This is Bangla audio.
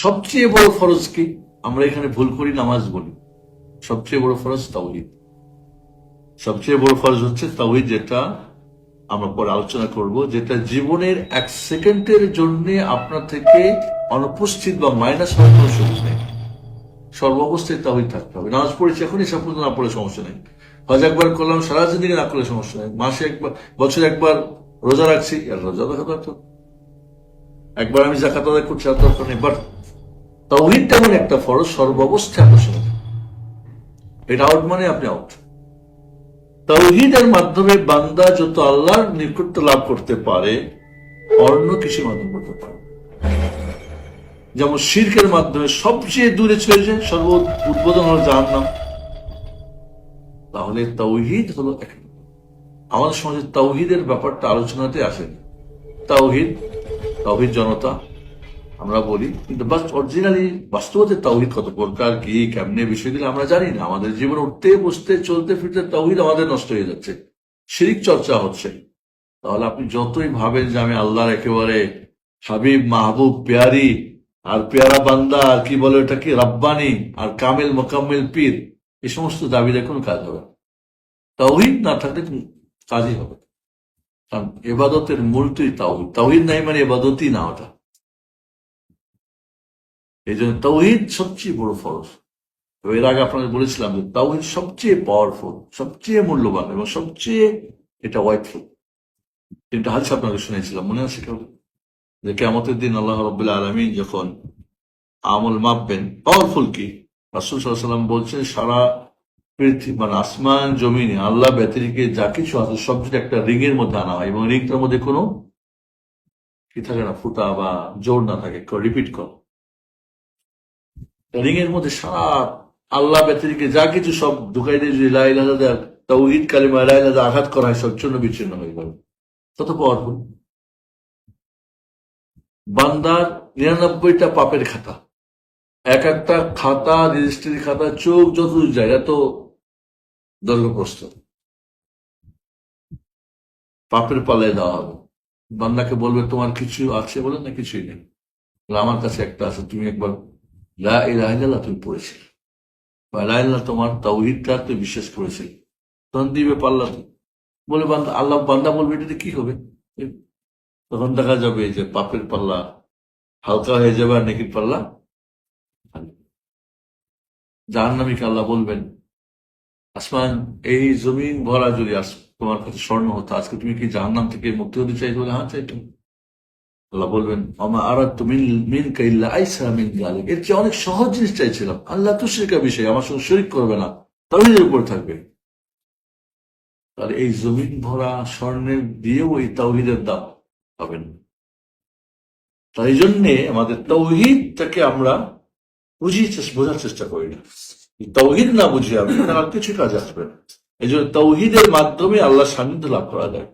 সবচেয়ে বড় ফরজ কি? আমরা এখানে ভুল করি, নামাজ বলি। সবচেয়ে বড় ফরজ তাওহিদ। সবচেয়ে বড় ফরজ হচ্ছে তাওহিদ যেটা আমরা পরে আলোচনা করব, যেটা জীবনের এক সেকেন্ডের জন্য আপনার থেকে অনুপস্থিত বা মাইনাস হওয়ার কোনো সুযোগ নেই। সর্বাবস্থায় তাওহিদ থাকতে হবে। নামাজ পড়েছি এখনই সব পর্যন্ত না পড়লে সমস্যা নেই। হজ একবার করলাম সারা জিন্দিগি না করলে সমস্যা নেই। মাসে একবার, বছরে একবার রোজা রাখছি, আর রোজা দেখা দরকার একবার আমি জাকাত আদায় করছি, আর দরকার নেই। বাট তাওহিদ তেমন একটা ফরজ সর্বাবস্থায় থাকবে। এটা আউট মানে আপনি আউট তাওহিদের মাধ্যমে বান্দা যত আল্লাহর নিকটত্ব লাভ করতে পারে, অন্য কিছুর মাধ্যমে করতে পারে যেমন শির্কের মাধ্যমে সবচেয়ে দূরে চলে যায়, সর্ব উদ্বোধন হল যার নাম তাহলে তৌহিদ হলো এক আমাদের সমাজে তৌহিদের ব্যাপারটা আলোচনাতে আসে না। তাওহিদ তাওহিদ জনতা আমরা বলি, কিন্তু বাস অরিজিনালি বাস্তবতে তাওহিদ কত প্রকার, কি, কেমনে বিষয়গুলো আমরা জানি না। আমাদের জীবন উঠতে, বসতে, চলতে, ফিরতে তাওহিদ আমাদের নষ্ট হয়ে যাচ্ছে। শিরিক চর্চা হচ্ছে। তাহলে আপনি যতই ভাবেন যে আমি আল্লাহর একেবারে হাবিব, মাহবুব, পেয়ারি, আর পেয়ারা বান্দা, আর কি বলে ওটা কি রাব্বানি, আর কামেল, মোকাম্মেল, পীর এ সমস্ত দাবিতে কোনো কাজ হবে। তাওহিদ না থাকলে কাজই হবে কারণ এবাদতের মূলটাই তাওহিদ। তাওহিদ নাই মানে এবাদতই না ওটা। এই জন্য তাওহিদ সবচেয়ে বড় ফরজ। এর আগে আপনাদের বলেছিলাম যে তাওহিদ সবচেয়ে পাওয়ারফুল সবচেয়ে মূল্যবান এবং সবচেয়ে এটা ওয়াইটফুল তিনটা হাদিস আপনাকে শুনেছিলাম মনে আছে কেউ যে কেমতের দিন আল্লাহ রবাহ আলমী যখন আমল মাপবেন পাওয়ারফুল কি? রাসুল সাল্লাম বলছেন, সারা পৃথিবী মানে আসমান, জমিনে আল্লাহ ব্যতিরিকে যা কিছু আছে সব যদি একটা রিং এর মধ্যে আনা হয় এবং রিংটার মধ্যে কোনো কি থাকে না, ফুটা বা জোর না থাকে, রিপিট কর। রিং এর মধ্যে সারা আল্লাহ ব্যতিরিকে যা কিছু সব ঢুকাই দিয়ে যদি লাইলাদা তৌহিদ কালিমা লাইলাদা আঘাত করা হয় সব বিচ্ছিন্ন হয়ে যাবে। তত পাওয়ারফুল বান্দার নিরানব্বইটা পাপের খাতা। এক একটা খাতা রেজিস্ট্রি খাতা, চোখ যত যায়, এত দৈর্ঘ্যপ্রস্ত পাপের পালায় দেওয়া হবে। বান্দাকে বলবে, তোমার কিছু আছে বলে না, কিছুই নেই? আমার কাছে একটা আছে, তুমি একবার লা ইলাহা ইল্লাল্লাহ তুমি পড়েছিলে। বা লা ইলাহা তোমার তাওহীদটা তুই বিশ্বাস করেছিলে। তখন দিবে পাল্লা তো। বলে বান্দা, আল্লাহ বান্দা বলবে, এটাতে কি হবে? তখন দেখা যাবে যে পাপের পাল্লা হালকা হয়ে যাবে আর নেকির পাল্লা জাহান নামীকে আল্লাহ বলবেন, আসমান, এই জমিন ভরা যদি আস তোমার কাছে স্বর্ণ হতো, আজকে তুমি কি জাহান নাম থেকে মুক্তি হতে চাইছো হ্যাঁ চাইতো আল্লাহ বলবেন আমা মিন কাইল্লা আইসা মিন গালিক এর চেয়ে অনেক সহজ জিনিস চাইছিলাম। আল্লাহ তো বিষয়, আমার সঙ্গে শরিক করবে না। উপর থাকবে। তাহলে এই জমিন ভরা স্বর্ণের দিয়েও এই তাওহিদের দাম পাবেন। তাই জন্যে আমাদের তৌহিদটাকে আমরা বুঝিয়ে বোঝার চেষ্টা করি না। তৌহিদ না বুঝি আমি আর কিছু কাজ আসবে না। এই জন্য তৌহিদের মাধ্যমে আল্লাহ সান্নিধ্য লাভ করা যায়।